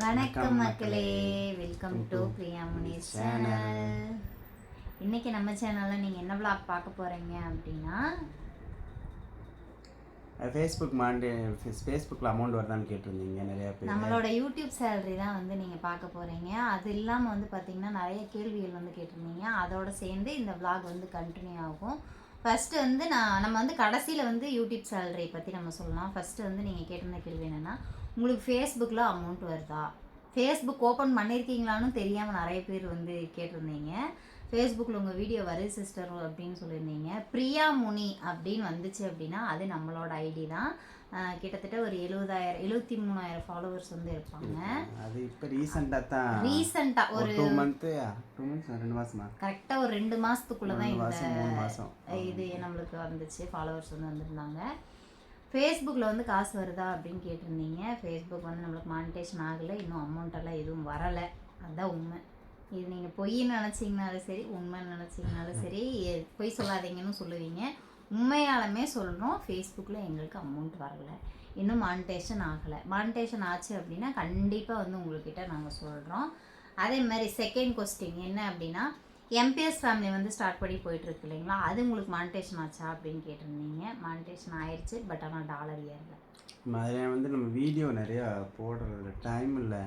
வணக்கம் மக்களே. Welcome to Priya Munis channel இன்னைக்கு நம்ம சேனலில் நீங்கள் என்ன vlog பார்க்க போகிறீங்க அப்படின்னா? ஃபேஸ்புக் மாண்டே ஃபேஸ்புக்கில் அமௌண்ட் வருதான்னு கேட்டிருந்தீங்க நிறையா பேர். நம்மளோட யூடியூப் சேலரி தான் வந்து நீங்கள் பார்க்க போகிறீங்க அது இல்லாமல் வந்து பார்த்தீங்கன்னா நிறைய கேள்விகள் வந்து கேட்டிருந்தீங்க. அதோட சேர்ந்து இந்த vlog வந்து கண்டினியூ ஆகும். ஃபஸ்ட்டு வந்து நான் நம்ம வந்து கடைசியில் வந்து யூடியூப் சேலரியை பற்றி நம்ம சொல்லலாம். ஃபஸ்ட்டு வந்து நீங்கள் கேட்டிருந்த கேள்வி என்னென்னா உங்களுக்கு ஃபேஸ்புக்கில் அமௌண்ட் வருதா? ஃபேஸ்புக் ஓப்பன் பண்ணியிருக்கீங்களான்னு தெரியாமல் நிறைய பேர் வந்து கேட்டிருந்தீங்க. ஃபேஸ்புக்கில் உங்கள் வீடியோ வரு சிஸ்டர் அப்படின்னு சொல்லியிருந்தீங்க. பிரியா முனி அப்படின்னு வந்துச்சு அப்படின்னா அது நம்மளோட ஐடி தான். கிட்டத்தட்ட ஒரு எழுபதாயிரம் எழுபத்தி மூணாயிரம் ஃபாலோவர்ஸ் வந்து இருப்பாங்க. அது இப்போ ரீசெண்டாக தான். ரீசெண்டாக ஒரு டூ மந்த்து டூ மந்த்ஸ் ரெண்டு மாசமா? கரெக்டாக ஒரு ரெண்டு மாதத்துக்குள்ளே தான் இந்த மாதம் மாதம் இது நம்மளுக்கு வந்துச்சு. ஃபாலோவர்ஸ் வந்து வந்திருந்தாங்க. ஃபேஸ்புக்கில் வந்து காசு வருதா அப்படின்னு கேட்டிருந்தீங்க. ஃபேஸ்புக் வந்து நம்மளுக்கு மானிட்டேஷன் ஆகலை. இன்னும் அமௌண்ட் எல்லாம் எதுவும் வரலை. அதுதான் உண்மை. இது நீங்கள் பொய்ன்னு நினச்சிங்கனாலும் சரி உண்மைன்னு நினச்சிங்கனாலும் சரி பொய் சொல்லாதீங்கன்னு சொல்லுவீங்க. உண்மையாலுமே சொல்கிறோம் ஃபேஸ்புக்கில் எங்களுக்கு அமௌண்ட் வரலை. இன்னும் மானிட்டேஷன் ஆகலை. மானிட்டேஷன் ஆச்சு அப்படின்னா கண்டிப்பாக வந்து உங்கள்கிட்ட நாங்கள் சொல்கிறோம் அதே மாதிரி செகண்ட் கொஸ்டின் என்ன அப்படின்னா எம்பிஎஸ் ஃபேமிலி வந்து ஸ்டார்ட் பண்ணி போயிட்டுருக்கு இல்லைங்களா? அது உங்களுக்கு மானிட்டேஷன் ஆச்சா அப்படின்னு கேட்டிருந்தீங்க. மானிட்டேஷன் ஆயிடுச்சு பட் ஆனால் டாலர் ஏறல. அதில் வந்து நம்ம வீடியோ நிறையா போடுறதுல டைம் இல்லை.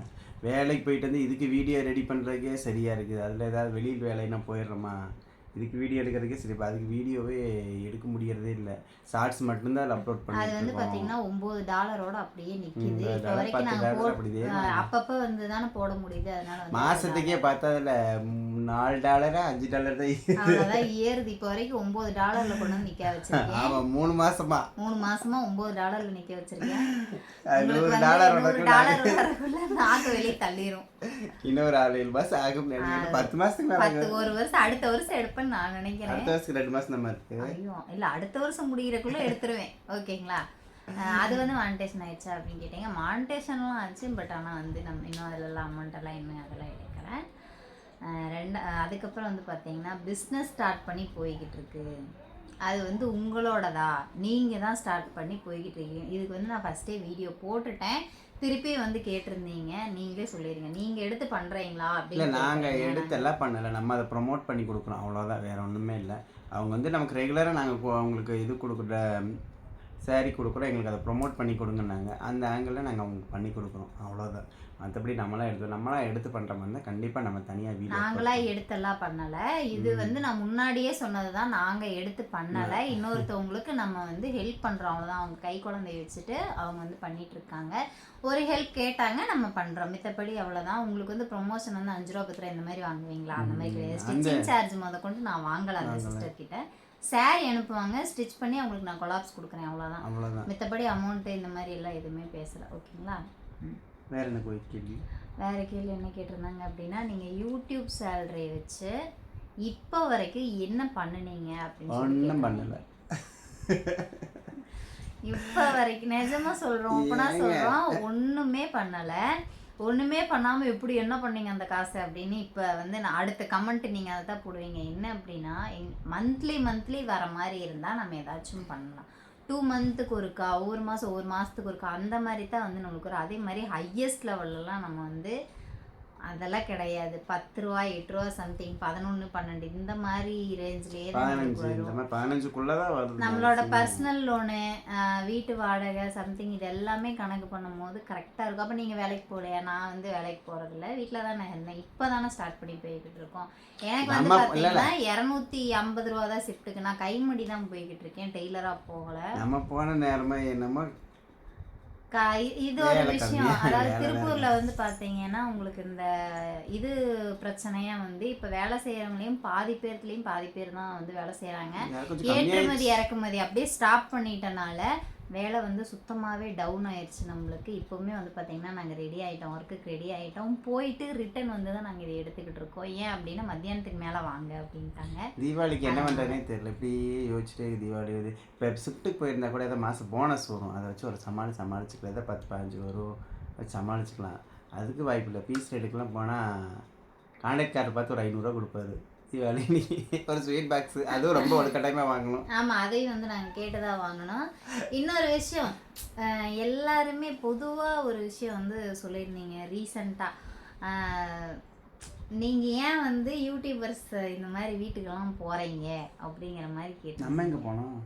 வேலைக்கு போயிட்டு வந்து இதுக்கு வீடியோ ரெடி பண்ணுறதுக்கே சரியாக இருக்குது. அதில் ஏதாவது வெளியில் வேலைன்னா போயிடுறோமா? இதுக்கு வீடியோ எடுக்கிறதுக்கே சரி அதுக்கு வீடியோவே எடுக்க முடியறதே இல்லை. ஷார்ட்ஸ் மட்டும்தான் அதில் அப்லோட் அது பண்ணிட்டு வந்து பார்த்தீங்கன்னா ஒம்பது டாலரோட அப்படியே நிற்கிது இப்போ வரைக்கும் நாங்கள் அப்பப்போ வந்து தானே போட முடியுது. அதனால மாதத்துக்கே பார்த்தா அதில் நாலு டாலரா அஞ்சு டாலர் தான் ஏறுது. இப்போ வரைக்கும் ஒம்பது டாலரில் கொண்டு வந்து நிற்க வச்சிருக்கேன். ஆமாம் மூணு மாசமா. மூணு மாசமா ஒம்பது டாலர்ல நிற்க வச்சிருக்கேன். நூறு டாலர் நாக்கு வெளியே தள்ளிரும். இன்னொரு ஆறு ஏழு மாசம் ஆகும் பத்து மாசத்துக்கு பத்து ஒரு வருஷம் அடுத்த வருஷம் எடுப்பேன்னு நான் நினைக்கிறேன். அடுத்த வருஷத்துக்கு ரெண்டு மாசம் நம்ம இருக்கு. ஐயோ இல்ல அடுத்த வருஷம் முடிகிறக்குள்ள எடுத்துருவேன். ஓகேங்களா? அது வந்து மானிட்டேஷன் ஆயிடுச்சா அப்படின்னு கேட்டீங்க. மானிட்டேஷன்லாம் ஆச்சு பட் ஆனா வந்து நம்ம இன்னும் அதிலலாம் அமௌண்ட் எல்லாம் இன்னும் அதெல்லாம் எடுக்கல. அஹ் ரெண்டு அதுக்கப்புறம் வந்து பார்த்தீங்கன்னா பிஸ்னஸ் ஸ்டார்ட் பண்ணி போய்கிட்டு இருக்கு அது வந்து உங்களோடதா? நீங்கள் தான் ஸ்டார்ட் பண்ணி போய்கிட்டு இருக்கீங்க இதுக்கு வந்து நான் ஃபஸ்ட்டே வீடியோ போட்டுட்டேன். திருப்பி வந்து கேட்டிருந்தீங்க. நீங்களே சொல்லிடுங்க நீங்கள் எடுத்து பண்ணுறீங்களா இல்ல அப்படின்னு நாங்க கேட்டிருந்தீங்க. எடுத்து எல்லாம் பண்ணல. நம்ம அதை ப்ரோமோட் பண்ணி கொடுக்குறோம். அவ்வளோதான் வேற ஒண்ணுமே இல்லை. அவங்க வந்து நமக்கு ரெகுலராக நாங்கள் அவங்களுக்கு இது கொடுக்குற saree கொடுக்குறோம் எங்களுக்கு அதை ப்ரோமோட் பண்ணி கொடுங்கன்னாங்க. அந்த ஆங்கிளில் நாங்கள் அவங்களுக்கு பண்ணி கொடுக்குறோம். அவ்வளோதான் மற்றபடி நம்மளாம் எடுத்து நம்மளாம் எடுத்து பண்ணுற மாதிரி இருந்தால் கண்டிப்பாக நம்ம தனியாக வீடியோ நாங்களா எடுத்தெல்லாம் பண்ணல. இது வந்து நான் முன்னாடியே சொன்னதுதான். நாங்க எடுத்து பண்ணல. இன்னொருத்தவங்களுக்கு நம்ம வந்து ஹெல்ப் பண்றோம். அவ்வளவுதான். அவங்க கை குழந்தைய வச்சுட்டு அவங்க வந்து பண்ணிட்டு இருக்காங்க. ஒரு ஹெல்ப் கேட்டாங்க நம்ம பண்றோம். மித்தபடி அவ்வளவுதான். உங்களுக்கு வந்து ப்ரொமோஷன் வந்து அஞ்சு ரூபா பத்து ரூபா இந்த மாதிரி வாங்குவீங்களா? அந்த மாதிரி கிடையாது. ஸ்டிச்சிங் சார்ஜ் முத கொண்டு நான் வாங்கல அந்த சிஸ்டர் கிட்ட. சாரி அனுப்புவாங்க ஸ்டிச் பண்ணி அவங்களுக்கு நான் கொலாப்ஸ் கொடுக்குறேன் அவ்வளவுதான் அவ்வளோதான் மித்தபடி அமௌண்ட் இந்த மாதிரி எல்லாம் எதுவுமே பேசல ஓகேங்களா ம். வேற என்ன கேள்வி வேற கேள்வி என்ன கேட்டிருந்தாங்க அப்படின்னா நீங்க யூடியூப் சேலரி வச்சு இப்போ வரைக்கும் என்ன பண்ணுனீங்க அப்படின்னு ஒன்றும். பண்ணலை இப்போ வரைக்கும் நிஜமா சொல்றோம் ஓப்பனா ஏங்க? சொல்றோம் ஒண்ணுமே பண்ணல ஒன்றுமே பண்ணாமல் எப்படி என்ன பண்ணீங்க அந்த காசை அப்படின்னு இப்போ வந்து நான் அடுத்த கமெண்ட் நீங்கள் அதை தான் போடுவீங்க. என்ன அப்படின்னா மந்த்லி மந்த்லி வர மாதிரி இருந்தால் நம்ம ஏதாச்சும் பண்ணலாம். டூ மந்த்துக்கு ஒருக்கா ஒவ்வொரு மாதம் ஒரு மாதத்துக்கு ஒருக்கா அந்த மாதிரி தான் வந்து நம்மளுக்கு வரும் அதே மாதிரி ஹையஸ்ட் லெவல்லலாம் நம்ம வந்து அதெல்லாம் கிடையாது. பத்து ரூபா எட்டு ரூபா சம்திங் பதினொன்று பன்னெண்டு இந்த மாதிரி ரேஞ்ச்லேயே தான் நம்மளுக்கு பதினஞ்சு வரும். இந்த மாதிரி பதினஞ்சுக்குள்ளே தான் வருது. நம்மளோட பர்சனல் லோனு வீட்டு வாடகை சம்திங் இது எல்லாமே கணக்கு பண்ணும்போது கரெக்டாக இருக்கும். அப்போ நீங்கள் வேலைக்கு போகலையா? நான் வந்து வேலைக்கு போகிறதில்ல வீட்டில் தானே இருந்தேன். இப்போ தானே ஸ்டார்ட் பண்ணி போய்கிட்டு இருக்கோம். எனக்கு வந்து பார்த்தீங்கன்னா இரநூத்தி ஐம்பது ரூபா தான் ஷிஃப்ட்டுக்கு நான் கைமடி தான் போய்கிட்டு இருக்கேன். டெய்லராக போகலை. நம்ம போன நேரமா என்னமோ இது ஒரு விஷயம். அதாவது திருப்பூர்ல வந்து பாத்தீங்கன்னா உங்களுக்கு இந்த இது பிரச்சனையா வந்து இப்ப வேலை செய்யறவங்களையும் பாதி பேர்த்துலயும் பாதி பேர் தான் வந்து வேலை செய்யறாங்க ஏற்றுமதி இறக்குமதி அப்படியே ஸ்டாப் பண்ணிட்டனால வேலை வந்து சுத்தமாகவே டவுன் ஆயிடுச்சு நம்மளுக்கு. இப்போவுமே வந்து பார்த்தீங்கன்னா நாங்கள் ரெடி ஆகிட்டோம் ஒர்க்குக்கு ரெடி ஆகிட்டோம் போயிட்டு ரிட்டர்ன் வந்து தான் நாங்கள் இதை எடுத்துக்கிட்டு இருக்கோம். ஏன் அப்படின்னா மத்தியானத்துக்கு மேலே வாங்க அப்படின்ட்டாங்க. தீபாவளிக்கு என்ன பண்ணுறதுனே தெரியல. இப்படி யோசிச்சுட்டே தீபாவளி. வருது இப்போ ஷிஃப்ட்டுக்கு போயிருந்தா கூட ஏதோ மாதம் போனஸ் வரும். அதை வச்சு ஒரு சமாளி சமாளிச்சுக்கலாம். ஏதோ பத்து பதினஞ்சு வரும். வச்சு சமாளிச்சுக்கலாம். அதுக்கு வாய்ப்பு இல்லை. பீஸ் ரேட்டுக்கெலாம் போனால் கான்ட்ராக்ட் கார்டு பார்த்து ஒரு ஐநூறுரூவா கொடுப்பாரு. தீபாவளி ஒரு ஸ்வீட் பாக்ஸ் அதுவும் ரொம்ப ஒரு கட்டாயமாக வாங்கணும். ஆமாம் அதையும் வந்து நாங்கள் கேட்டுதான் வாங்கினோம் இன்னொரு விஷயம் எல்லாருமே பொதுவாக ஒரு விஷயம் வந்து சொல்லியிருந்தீங்க ரீசண்டாக நீங்கள் ஏன் வந்து யூடியூபர்ஸ் இந்த மாதிரி வீட்டுக்கெல்லாம் போகிறீங்க அப்படிங்கிற மாதிரி கேட்டு நம்ம எங்கே போனோம்?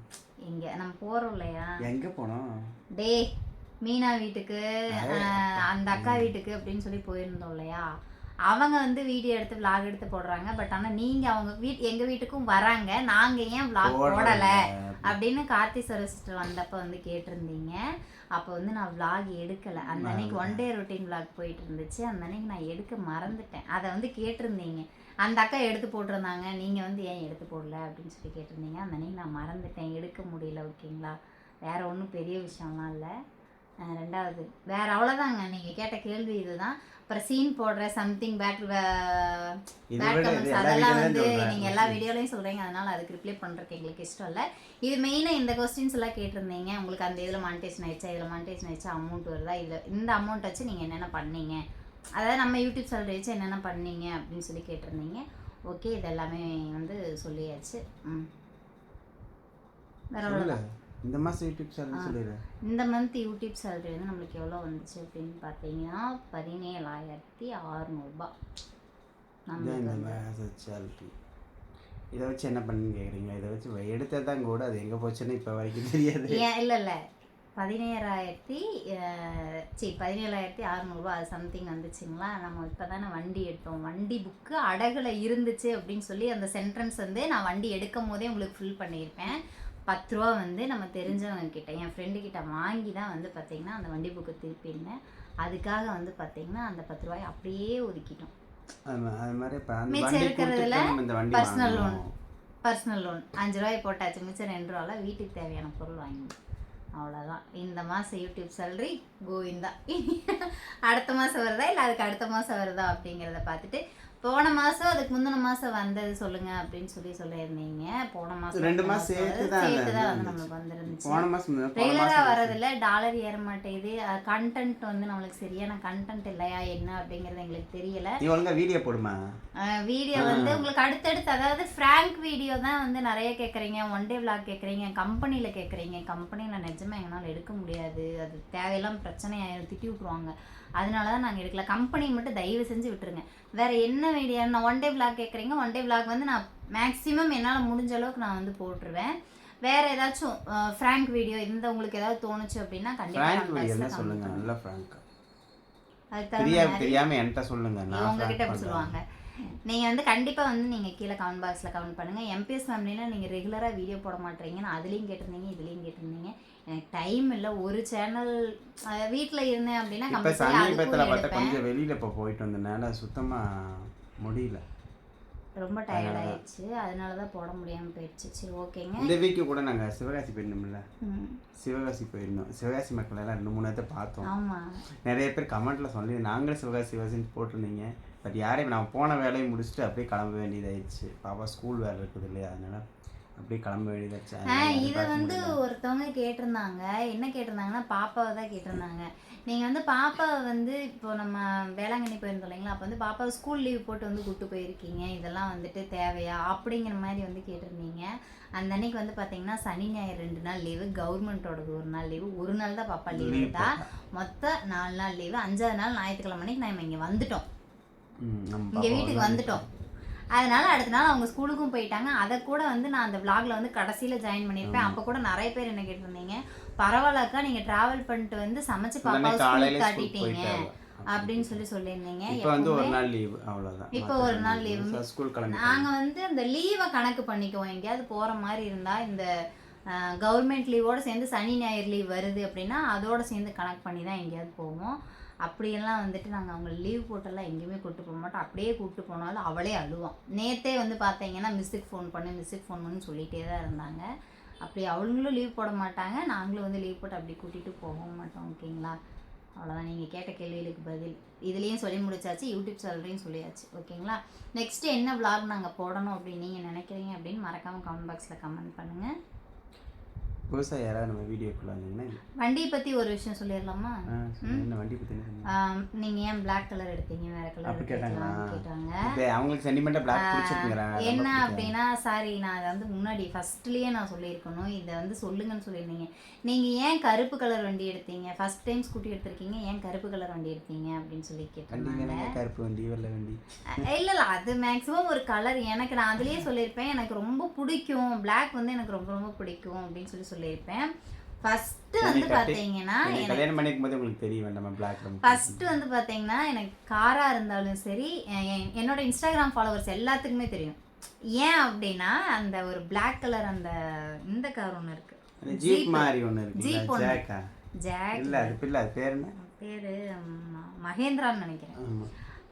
இங்கே நம்ம போகிறோம் இல்லையா? எங்கே போனோம்? டே மீனா வீட்டுக்கு அந்த அக்கா வீட்டுக்கு அப்படின்னு சொல்லி போயிருந்தோம் இல்லையா? அவங்க வந்து வீடியோ எடுத்து vlog எடுத்து போடுறாங்க. பட் ஆனால் நீங்கள் அவங்க வீட் எங்கள் வீட்டுக்கும் வராங்க. நாங்கள் ஏன் vlog போடலை. அப்படின்னு கார்த்தி சிஸ்டர் வந்தப்போ வந்து கேட்டிருந்தீங்க. அப்போ வந்து நான் vlog எடுக்கலை. அந்த அன்னைக்கு ஒன் டே ரொட்டீன் vlog போயிட்டு இருந்துச்சு. அந்த அன்னைக்கு நான் எடுக்க மறந்துட்டேன். அதை வந்து கேட்டிருந்தீங்க. அந்த அக்கா எடுத்து போட்டிருந்தாங்க. நீங்கள் வந்து ஏன் எடுத்து போடல? அப்படின்னு சொல்லி கேட்டிருந்தீங்க. அந்த அன்னைக்கு நான் மறந்துட்டேன். எடுக்க முடியல ஓகேங்களா வேற ஒன்றும் பெரிய விஷயம்லாம் இல்லை. ரெண்டாவது வேற அவ்வளோதாங்க நீங்கள் கேட்ட கேள்வி இதுதான். அப்புறம் சீன் போடுற சம்திங் பேட் இது கமெண்ட்ஸ் அதெல்லாம் வந்து. நீங்கள் எல்லா வீடியோலையும் சொல்கிறீங்க அதனால் அதுக்கு ரிப்ளை பண்ணுறதுக்கு எங்களுக்கு இஷ்டம் இல்லை. இது மெயினாக இந்த கொஸ்டின்ஸ் எல்லாம் கேட்டிருந்தீங்க. உங்களுக்கு அந்த இதில் மானிட்டேஷன் ஆயிடுச்சா இதில் மானிட்டேஷன் ஆயிடுச்சா அமௌண்ட் வருதா? இதில் இந்த அமௌண்ட் வச்சு நீங்கள் என்னென்ன பண்ணீங்க? அதாவது நம்ம யூடியூப் சேனல் வச்சு என்னென்ன பண்ணீங்க? அப்படின்னு சொல்லி கேட்டிருந்தீங்க. ஓகே இது எல்லாமே வந்து சொல்லியாச்சு. ம். வேற இந்த மாதம் யூடியூப் சேனல் சொல்லிடு. இந்த மந்த் யூடியூப் சேலரி வந்து நம்மளுக்கு எவ்வளோ வந்துச்சு அப்படின்னு பார்த்தீங்கன்னா பதினேழாயிரத்தி அறநூறுபா. இதான் இந்த வந்து சேலரி இதை வச்சு என்ன பண்ணுன்னு கேட்குறீங்களா இதை வச்சு எடுத்தது தான் கூட. அது எங்கே போச்சுன்னு இப்போ வரைக்கும் தெரியாது. இல்லை இல்லை. பதினேழாயிரத்தி அஹ், சி பதினேழாயிரத்தி அறநூறுபா அது சம்திங் வந்துச்சுங்களா? நம்ம இப்போ தானே வண்டி எடுத்தோம். வண்டி புக்கு அடகுல இருந்துச்சு அப்படின்னு சொல்லி அந்த சென்டென்ஸ் வந்து நான் வண்டி எடுக்கும் போதே உங்களுக்கு ஃபில் பண்ணியிருப்பேன். பத்து ரூபா வந்து நம்ம தெரிஞ்சவங்க கிட்ட என் ஃப்ரெண்டு கிட்ட வாங்கி தான் வந்து பார்த்தீங்கன்னா அந்த வண்டி புக்கு திருப்பியிருந்தேன் அதுக்காக வந்து பார்த்தீங்கன்னா அந்த பத்து ரூபாயை அப்படியே ஒதுக்கிட்டோம். அது மாதிரி மிச்சம் இருக்கிறதுல loan. வாங்கணும். பர்சனல் லோன் அஞ்சு ரூபாய் போட்டாச்சு மிச்சம் ரெண்டு ரூபால வீட்டுக்கு தேவையான பொருள் வாங்கி அவ்வளோதான் இந்த மாதம் யூடியூப் சேலரி கோவிந்தா. அடுத்த மாதம் வருதா இல்லை அதுக்கு அடுத்த மாதம் வருதா அப்படிங்கிறத பார்த்துட்டு போன மாதம் அதுக்கு முந்தின மாதம் வந்தது சொல்லுங்க அப்படின்னு சொல்லி சொல்லியிருந்தீங்க. போன மாதம் ரெண்டு மாசம் சேர்த்து தான் வந்து. நம்மளுக்கு வந்துருந்துச்சு. போன ரெகுலராக மாதம் வரதில்ல டாலர் ஏற மாட்டேங்குது. கண்டென்ட் வந்து நம்மளுக்கு சரியான கண்டென்ட் இல்லையா என்ன அப்படிங்கிறது எங்களுக்கு தெரியல. நீ ஒழுங்கா வீடியோ போடுமா? வீடியோ வந்து உங்களுக்கு அடுத்தடுத்து அதாவது ஃப்ராங்க் வீடியோ தான் வந்து நிறைய கேட்குறீங்க ஒன் டே vlog கேட்குறீங்க கம்பெனியில் கேட்குறீங்க கம்பெனியில் நிஜமாக எங்களால் எடுக்க முடியாது. அது தேவையெல்லாம் பிரச்சனை ஆயிரும் திட்டி விட்ருவாங்க அதனால தான் நாங்கள் எடுக்கல. கம்பெனி மட்டும் தயவு செஞ்சு விட்டுருங்க. வேற என்ன வீடியோ நான் ஒன் டே vlog கேட்குறீங்க ஒன் டே vlog வந்து நான் மேக்ஸிமம் என்னால் முடிஞ்ச அளவுக்கு நான் வந்து போட்டுருவேன். வேற ஏதாச்சும் ஃப்ராங்க் வீடியோ இந்த உங்களுக்கு ஏதாவது தோணுச்சு அப்படின்னா கண்டிப்பாக சொல்லுங்க? நல்லா ஃப்ராங்க் மாதிரி தெரியாம என்கிட்ட சொல்லுங்க. நான் உங்ககிட்ட அப்படி. சொல்லுவாங்க. நீங்கள் வந்து கண்டிப்பாக வந்து நீங்கள் கீழே கமெண்ட் பாக்ஸில் கமெண்ட் பண்ணுங்கள் எம்பிஎஸ் ஃபேமிலியில் நீங்கள் ரெகுலராக வீடியோ போட மாட்டீங்கன்னு அதுலேயும் கேட்டிருந்தீங்க இதுலேயும் கேட்டிருந்தீங்க. எனக்கு டைம் இல்லை. ஒரு சேனல் வீட்டில் இருந்தேன் அப்படின்னா இப்ப சமீபத்துல பார்த்தா கொஞ்சம் வெளியில இப்போ போயிட்டு வந்தனால சுத்தமா முடியல. ரொம்ப டயர்ட் ஆயிடுச்சு. அதனால தான் போட முடியாமல் போயிடுச்சு. சரி ஓகேங்க. இந்த வீக்கு கூட நாங்க சிவகாசி போயிருந்தோம்ல. சிவகாசி போயிருந்தோம். சிவகாசி மக்கள் எல்லாம் ரெண்டு மூணு இடத்த பார்த்தோம். ஆமாம் நிறைய பேர் கமெண்ட்ல சொல்லி நாங்களும் சிவகாசி சிவகாசின்னு போட்டிருந்தீங்க. பட் யாரையும் நான் போன வேலையை முடிச்சுட்டு அப்படியே கிளம்ப வேண்டியதாயிடுச்சு. பாப்பா ஸ்கூல் வேலை இருக்குது இல்லையா? அதனால அப்படியே கிளம்ப வேண்டியதாச்சு இதை வந்து. ஒருத்தவங்க கேட்டிருந்தாங்க. என்ன கேட்டிருந்தாங்கன்னா பாப்பாவை தான் கேட்டிருந்தாங்க. நீங்கள் வந்து பாப்பாவை வந்து இப்போ நம்ம வேளாங்கண்ணி போயிருந்தோம் இல்லைங்களா? அப்போ வந்து பாப்பாவை ஸ்கூல் லீவ் போட்டு வந்து கூப்பிட்டு போயிருக்கீங்க. இதெல்லாம் வந்துட்டு தேவையா? அப்படிங்கிற மாதிரி வந்து கேட்டிருந்தீங்க. அந்த அன்னைக்கு வந்து பார்த்தீங்கன்னா சனி ஞாயிறு ரெண்டு நாள் லீவு கவர்மெண்ட்டோடது ஒரு நாள் லீவு ஒரு நாள் தான் பாப்பா லீவ் எடுத்தா. மொத்தம் நாலு நாள் லீவு அஞ்சாவது நாள் ஞாயிற்றுக்கிழமை அன்னைக்கு நம்ம இங்கே வந்துட்டோம். இங்கே வீட்டுக்கு வந்துட்டோம். அதனால அடுத்த நாள் அவங்க ஸ்கூலுக்கும் போயிட்டாங்க. அதை கூட வந்து நான் அந்த vlogல வந்து கடைசியில் ஜாயின் பண்ணியிருப்பேன். அப்போ கூட நிறைய பேர் என்ன கேட்டிருந்தீங்க? பரவாயில்லக்கா நீங்கள் ட்ராவல் பண்ணிட்டு வந்து சமைச்சு காலையில ஸ்கூலுக்கு ஸ்கூல் காட்டிட்டீங்க அப்படின்னு சொல்லி சொல்லியிருந்தீங்க. இப்போ வந்து ஒரு நாள் லீவு அவ்வளோதான் இப்போ ஒரு நாள் leave. ஸ்கூல் கிளம்பி நாங்கள் வந்து அந்த லீவை கணக்கு பண்ணிக்குவோம். எங்கேயாவது போகிற மாதிரி இருந்தால் இந்த கவர்மெண்ட் லீவோட சேர்ந்து சனி ஞாயிறு லீவ் வருது அப்படின்னா அதோட சேர்ந்து கணக்கு பண்ணி தான் எங்கேயாவது போவோம். அப்படியெல்லாம் வந்துட்டு நாங்கள் அவங்க லீவ் போட்டெல்லாம் எங்கேயுமே கூப்பிட்டு போக மாட்டோம். அப்படியே கூப்பிட்டு போனாலும் அவளே அழுவான். நேத்தே வந்து பார்த்தீங்கன்னா மிஸ்ஸுக்கு ஃபோன் பண்ணு மிஸ்ஸுக்கு ஃபோன் பண்ணு சொல்லிகிட்டே தான் இருந்தாங்க. அப்படி அவங்களும் லீவ் போட மாட்டாங்க. நாங்களும் வந்து லீவ் போட்டு அப்படி கூட்டிகிட்டு போகவும் மாட்டோம் ஓகேங்களா? அவ்வளோதான் நீங்கள் கேட்ட கேள்விகளுக்கு பதில். இதுலேயும் சொல்லி முடிச்சாச்சு யூடியூப் சேனல்லையும் சொல்லியாச்சு ஓகேங்களா? நெக்ஸ்ட்டு என்ன விளாக் நாங்கள் போடணும் அப்படின்னு நீங்கள் நினைக்கிறீங்க அப்படின்னு மறக்காமல் கமெண்ட் பாக்ஸில் கமெண்ட் பண்ணுங்கள் புதுசாக யாராவது நம்ம வீடியோக்குள்ள வந்தீங்கன்னா வண்டியை பற்றி ஒரு விஷயம் சொல்லிடலாமா? சொல்லு. என்ன வண்டி பற்றி என்ன சொன்னீங்க? ஆம், நீங்க ஏன் Black கலர் எடுத்தீங்க? வேற கலர் அப்படி கேட்டாங்களா? கேட்டாங்க. அவங்களுக்கு சென்டிமெண்ட்டாக பிளாக் என்ன அப்படின்னா சாரி நான் அதை வந்து முன்னாடி ஃபர்ஸ்ட்லயே நான் சொல்லியிருக்கணும். இதை வந்து சொல்லுங்கன்னு சொல்லியிருந்தீங்க. நீங்க ஏன் கருப்பு கலர் வண்டி எடுத்தீங்க? ஃபர்ஸ்ட் டைம் ஸ்கூட்டி எடுத்திருக்கீங்க. ஏன் கருப்பு கலர் வண்டி எடுத்தீங்க? அப்படின்னு சொல்லி வேணுங்க கருப்பு வண்டி வெள்ளை வண்டி. இல்ல இல்ல அது மேக்ஸிமம் ஒரு கலர் எனக்கு நான் அதுலயே சொல்லியிருப்பேன். எனக்கு ரொம்ப பிடிக்கும். Black வந்து எனக்கு ரொம்ப ரொம்ப பிடிக்கும் அப்படின்னு சொல்லி சொல்லியிருப்பேன். ஃபர்ஸ்ட் வந்து எனக்கு கல்யாணம் பண்ணிக்கும் போது உங்களுக்கு தெரிய வேண்டாமா பிளாக் ஃபர்ஸ்ட் வந்து பாத்தீங்கன்னா எனக்கு காரா இருந்தாலும் சரி என்னோட இன்ஸ்டாகிராம் ஃபாலோவர்ஸ் எல்லாத்துக்குமே தெரியும். ஏன் அப்படின்னா அந்த ஒரு Black கலர் அந்த இந்த கார் ஒன்று இருக்கு. அந்த ஜீப் மாதிரி ஒன்று ஜீப் ஒன்று ஜாக்கா ஜாக் இல்லை அது பேர் என்ன? பேரு மகேந்திரான்னு நினைக்கிறேன்.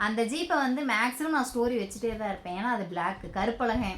அந்த ஜீப்பை வந்து மேக்ஸிமம் நான் ஸ்டோரி வச்சுட்டே தான் இருப்பேன். ஏன்னா அது பிளாக் கருப்பலகை.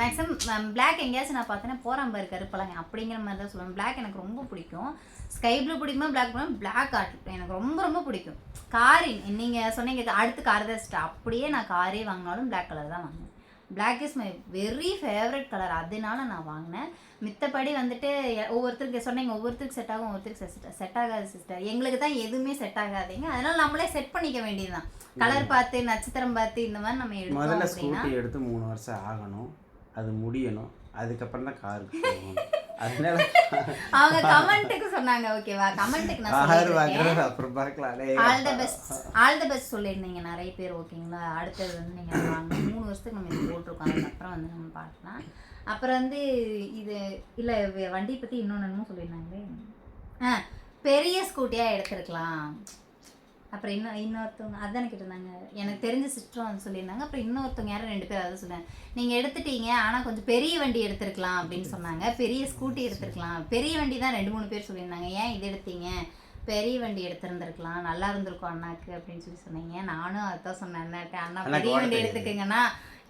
மேக்ஸிமம் பிளாக் எங்கேயாச்சும் நான் பார்த்தேன்னா போகிறேன் பாரு கருப்பழகன் அப்படிங்கிற மாதிரி தான் சொல்லுவேன். பிளாக் எனக்கு ரொம்ப பிடிக்கும். ஸ்கை ப்ளூ பிடிக்குமா? பிளாக் பிடிக்கும்? பிளாக் ஆர்ட் எனக்கு ரொம்ப ரொம்ப பிடிக்கும். காரின் நீங்கள் சொன்னீங்க அடுத்து கார் தான் அப்படியே நான் காரே வாங்கினாலும் பிளாக் கலர் தான் வாங்குவேன். Black is my very favourite colour அதனால நான் வாங்கினேன். மித்தபடி வந்துட்டு ஒவ்வொருத்தருக்கு சொன்னீங்க ஒவ்வொருத்தருக்கு செட் ஆகும் ஒவ்வொருத்தருக்கு செட் ஆகாது சிஸ்டர் எங்களுக்கு தான் எதுவுமே செட் ஆகாதீங்க. அதனால நம்மளே செட் பண்ணிக்க வேண்டியதுதான். கலர் பார்த்து நட்சத்திரம் பார்த்து இந்த மாதிரி நம்ம எடுத்தோம் முதல்ல ஸ்கூட்டி எடுத்து மூணு வருஷம் ஆகணும். அது முடியணும். அதுக்கப்புறம் தான் காருக்கு அதனால அவங்க கமெண்ட்டுக்கு சொன்னாங்க ஓகேவா? கமெண்ட்டுக்கு நான் அப்புறம் பார்க்கலாம். டேய் all the. Best all the best சொல்லியிருந்தீங்க நிறைய பேர் ஓகேங்களா? அடுத்தது வந்து வாங்க. மூணு வருஷத்துக்கு நம்ம இது போட்டிருக்கோம். அதுக்கப்புறம் வந்து நம்ம பார்க்கலாம். அப்புறம் வந்து இது இல்லை வண்டி பற்றி இன்னொன்று என்னமோ சொல்லியிருந்தாங்களே. ஆ பெரிய ஸ்கூட்டியாக எடுத்துருக்கலாம். அப்புறம் இன்னும் இன்னொருத்தவங்க அதானே கேட்டிருந்தாங்க எனக்கு தெரிஞ்ச சிஸ்டரும் வந்து சொல்லியிருந்தாங்க. அப்புறம் இன்னொருத்தவங்க யாரும் ரெண்டு பேர் அதை சொன்னாங்க. நீங்கள் எடுத்துட்டீங்க ஆனால் கொஞ்சம் பெரிய வண்டி எடுத்துருக்கலாம் அப்படின்னு சொன்னாங்க. பெரிய ஸ்கூட்டி எடுத்துருக்கலாம். பெரிய வண்டி தான் ரெண்டு மூணு பேர் சொல்லியிருந்தாங்க. ஏன் இது எடுத்தீங்க? பெரிய வண்டி எடுத்திருந்திருக்கலாம். நல்லா இருந்திருக்கும் அண்ணாக்கு அப்படின்னு சொல்லி சொன்னீங்க. நானும் அதான் சொன்னேன் அண்ணாட்ட அண்ணா பெரிய வண்டி தெரியாது.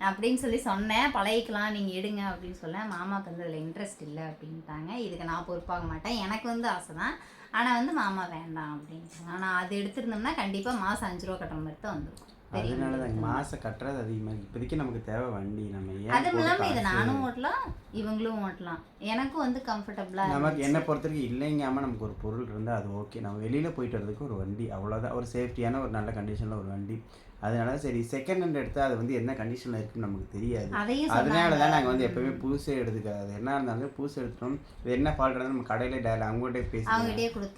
அப்படின்னு சொல்லி சொன்னேன். பழகிக்கலாம் நீங்கள் எடுங்க அப்படின்னு சொன்னேன் மாமாக்கு வந்து அதில் இன்ட்ரெஸ்ட் இல்லை அப்படின்ட்டாங்க. இதுக்கு நான் பொறுப்பாக மாட்டேன். எனக்கு வந்து ஆசை தான் ஆனால் வந்து மாமா வேண்டாம் அப்படின்ட்டாங்க. ஆனால் அது எடுத்திருந்தோம்னா கண்டிப்பாக மாதம் அஞ்சு ரூபா கட்டுற மாதிரி தான் வந்துருக்கும். பெரிய அதனால தான். மாசம் கட்டுறது அதிகமாக. இப்போதைக்கு நமக்கு தேவை வண்டி. நம்ம அதுவும் இல்லாமல் இதை நானும் ஓட்டலாம் இவங்களும் ஓட்டலாம். எனக்கும் வந்து கம்ஃபர்டபுளாக நமக்கு என்னை பொறுத்த வரைக்கும் இல்லைங்காம நமக்கு ஒரு பொருள் இருந்தால் அது ஓகே நம்ம வெளியில் போயிட்டு வரதுக்கு ஒரு வண்டி. அவ்வளோதான் ஒரு சேஃப்டியான ஒரு நல்ல கண்டிஷனில் ஒரு வண்டி. அதனால சரி செகண்ட் ஹேண்ட் எடுத்தால் அது வந்து என்ன கண்டிஷனில் இருக்குன்னு நமக்கு தெரியாது. அதனால தான் நாங்கள் வந்து எப்பவுமே புதுசே எடுத்துக்காது. என்ன இருந்தாலும் புதுசு எடுத்துட்டோம் இது என்ன ஃபால்ட் இருந்தாலும் நம்ம கடையிலே டேரக்ட் அவங்ககிட்டே பேசி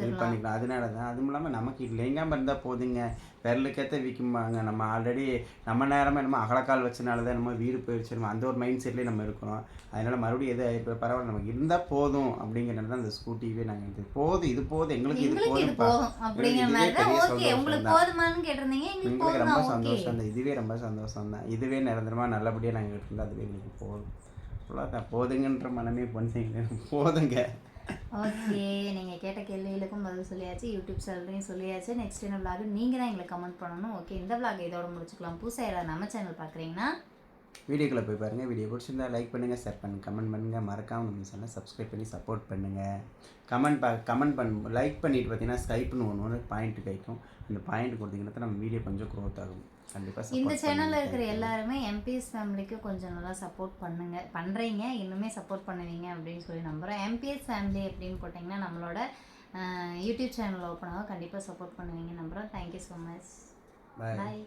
இது பண்ணிக்கலாம். அதனால தான் அதுவும் இல்லாமல் நமக்கு இல்லைங்காம இருந்தால் போதுங்க. விரலுக்கேற்ற விற்கும்பாங்க நம்ம ஆல்ரெடி நம்ம நேரமாக என்னமோ அகலக்கால் வச்சனால தான் நம்ம வீடு போயிடுச்சு. நம்ம அந்த ஒரு மைண்ட் செட்லேயே நம்ம இருக்கிறோம். அதனால மறுபடியும் எது ஆயிருக்க? பரவாயில்ல நமக்கு இருந்தால் போதும் அப்படிங்கிறனால தான் அந்த ஸ்கூட்டிவே நாங்கள் இது போதும் இது போதும். எங்களுக்கு இது போதும். அப்படிங்கிற மாதிரி தான் ஓகே உங்களுக்கு கேட்டிருந்தீங்க எங்களுக்கு ரொம்ப சந்தோஷம் தான் இதுவே ரொம்ப சந்தோஷம் தான் இதுவே நிரந்தரமாக நல்லபடியாக நாங்கள் இருந்தால் அதுவே எங்களுக்கு போதும். அவ்வளோதான் போதுங்கன்ற மனமே பண்ணீங்க போதுங்க. ஓகே. நீங்கள் கேட்ட கேள்விகளுக்கும் பதில் சொல்லியாச்சு யூடியூப் சேனல்லையும் சொல்லியாச்சு. நெக்ஸ்ட் என்ன vlog? நீங்கள் தான் எங்களுக்கு கமெண்ட் பண்ணணும். ஓகே இந்த vlog இதோட முடிச்சுக்கலாம். புதுசாக யாராவது நம்ம சேனல் பார்க்குறீங்கன்னா வீடியோக்குள்ளே போய் பாருங்கள் வீடியோ பிடிச்சிருந்தா லைக் பண்ணுங்கள் ஷேர் பண்ணுங்கள் கமெண்ட் பண்ணுங்கள் மறக்காமல் நம்ம சேனலை சப்ஸ்கிரைப் பண்ணி சப்போர்ட் பண்ணுங்கள் கமெண்ட் பா கமெண்ட் பண்ண லைக் பண்ணிட்டு பார்த்தீங்கன்னா ஸ்கைப்னு ஒன்று ஒன்று பாயிண்ட் கிடைக்கும். அந்த பாயிண்ட் கொடுத்தீங்கன்னா நம்ம வீடியோ கொஞ்சம் க்ரோத் ஆகும். கண்டிப்பாக இந்த சேனலில் இருக்கிற எல்லாருமே எம்பிஎஸ் ஃபேமிலிக்கு கொஞ்சம் நல்லா சப்போர்ட் பண்ணுங்க. பண்ணுறீங்க இன்னுமே சப்போர்ட் பண்ணுவீங்க அப்படின்னு சொல்லி நம்புகிறோம் எம்பிஎஸ் ஃபேமிலி அப்படின்னு போட்டிங்கன்னா நம்மளோட யூடியூப் சேனல் ஓப்பன் ஆகும். கண்டிப்பாக சப்போர்ட் பண்ணுவீங்க நம்புகிறோம் தேங்க்யூ ஸோ மச் பாய்